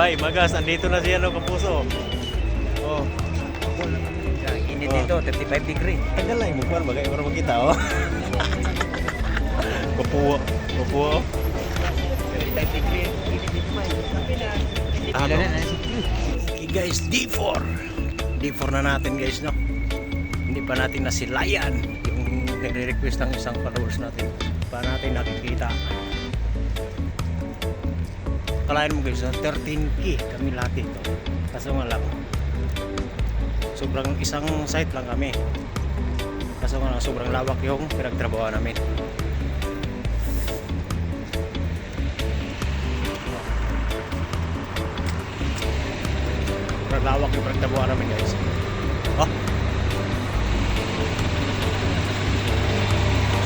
bay, magas, andito na siya no, kapuso. Oh, Ang init dito, 35 degree. tagal lang par bagay para makita oh. Kapuwa. oh. 35 degree. Init dito man. Ano? Okay guys, D4. D4 na natin guys, no? Hindi pa natin nasilayan yung nire-request ng isang followers natin. Pa natin nakikita. Kalahin mo guys, no? 13k kami lahat dito. Kaso nga lang, sobrang isang site lang kami. Kaso nga lang, sobrang lawak yung pinagtrabaho namin. Sobrang lawak yung pinagtrabaho namin guys. Oh.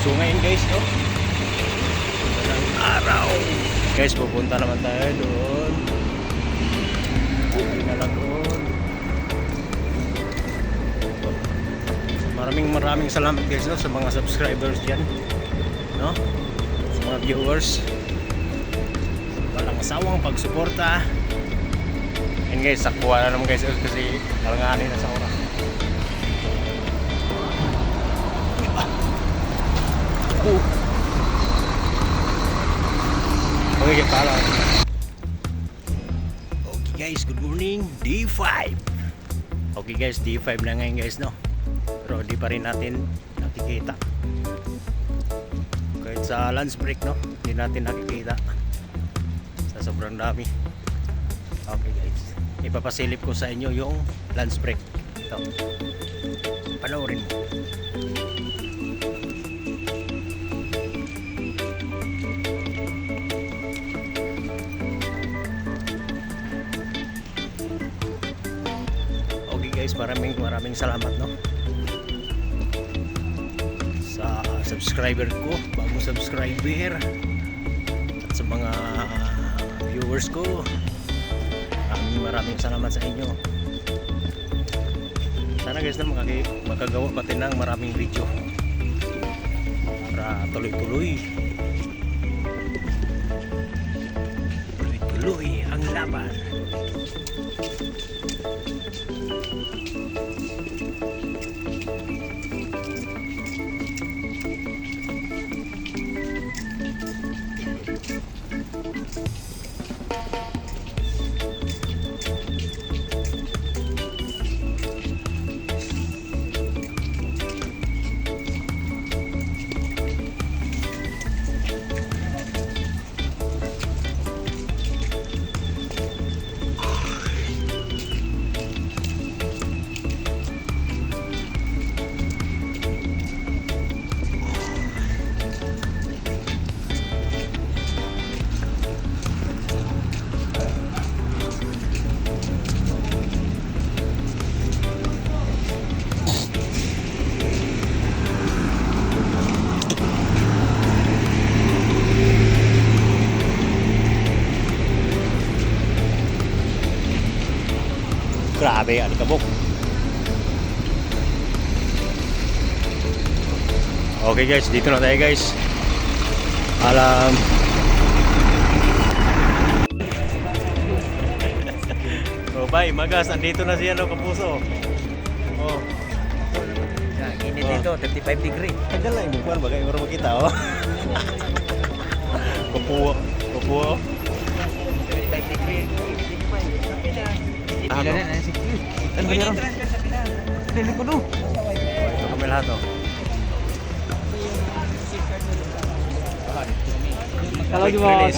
So ngayon guys, no? Magandang araw. Guys, pupunta naman tayo doon. Uwi na lang doon. Maraming maraming salamat guys no, sa mga subscribers dyan. No? Sa mga viewers. Walang asawang pagsuporta. And guys, sakbuhan na naman guys kasi kalanganin na sa oras. Oh. Okay, para. Okay guys, good morning. D5. Okay guys, D5 na ngayon guys, no? Pero di pa rin natin nakikita. Kahit sa lunch break, no? Hindi natin nakikita. Sa sobrang dami. Okay guys. Ipapasilip ko sa inyo yung lunch break. Ito. Panoorin mo. Guys, maraming maraming salamat no. Sa subscriber ko, bagong subscriber at sa mga viewers ko. Maraming maraming salamat sa inyo. Sana guys na makagi, makagawa pa din ng maraming video para tuloy-tuloy. Tuloy-tuloy ang laban. Grabe, alikabok. Okay guys, dito na tayo guys. Alam. oh, bye, magas, andito na siya no, kapuso. Oh, init Oh. dito, 35 degree. tagal lang mo par bagay para makita oh. Kapuwa, kapuwa. 35 degree. Init dito Hindi Ano? pila na. nasa- Ano yan? transfer sa pila. Ko no. Ito kami lahat oh. Kalau di bawah